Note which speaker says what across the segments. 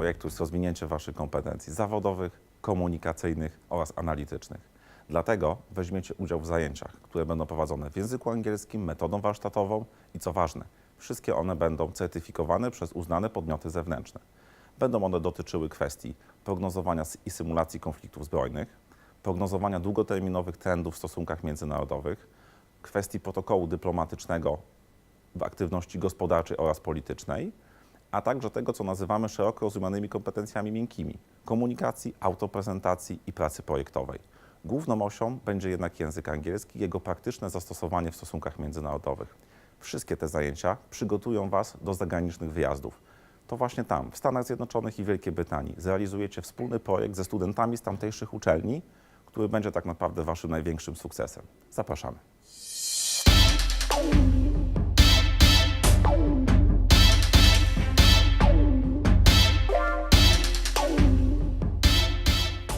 Speaker 1: projektu jest rozwinięcie Waszych kompetencji zawodowych, komunikacyjnych oraz analitycznych. Dlatego weźmiecie udział w zajęciach, które będą prowadzone w języku angielskim, metodą warsztatową i co ważne, wszystkie one będą certyfikowane przez uznane podmioty zewnętrzne. Będą one dotyczyły kwestii prognozowania i symulacji konfliktów zbrojnych, prognozowania długoterminowych trendów w stosunkach międzynarodowych, kwestii protokołu dyplomatycznego w aktywności gospodarczej oraz politycznej, a także tego, co nazywamy szeroko rozumianymi kompetencjami miękkimi komunikacji, autoprezentacji i pracy projektowej. Główną osią będzie jednak język angielski i jego praktyczne zastosowanie w stosunkach międzynarodowych. Wszystkie te zajęcia przygotują Was do zagranicznych wyjazdów. To właśnie tam, w Stanach Zjednoczonych i Wielkiej Brytanii, zrealizujecie wspólny projekt ze studentami z tamtejszych uczelni, który będzie tak naprawdę Waszym największym sukcesem. Zapraszamy.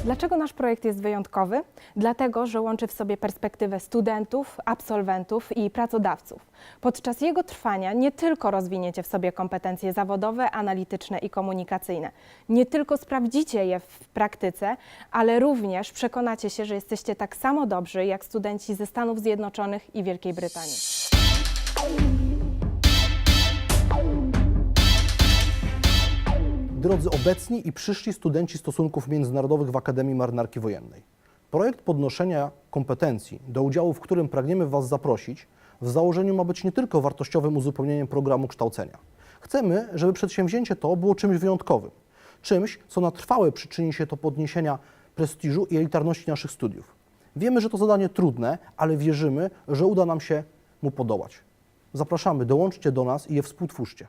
Speaker 2: Dlaczego nasz projekt jest wyjątkowy? Dlatego, że łączy w sobie perspektywę studentów, absolwentów i pracodawców. Podczas jego trwania nie tylko rozwiniecie w sobie kompetencje zawodowe, analityczne i komunikacyjne, nie tylko sprawdzicie je w praktyce, ale również przekonacie się, że jesteście tak samo dobrzy jak studenci ze Stanów Zjednoczonych i Wielkiej Brytanii.
Speaker 3: Drodzy obecni i przyszli studenci stosunków międzynarodowych w Akademii Marynarki Wojennej. Projekt podnoszenia kompetencji, do udziału w którym pragniemy Was zaprosić, w założeniu ma być nie tylko wartościowym uzupełnieniem programu kształcenia. Chcemy, żeby przedsięwzięcie to było czymś wyjątkowym, czymś, co na trwałe przyczyni się do podniesienia prestiżu i elitarności naszych studiów. Wiemy, że to zadanie trudne, ale wierzymy, że uda nam się mu podołać. Zapraszamy, dołączcie do nas i je współtwórzcie.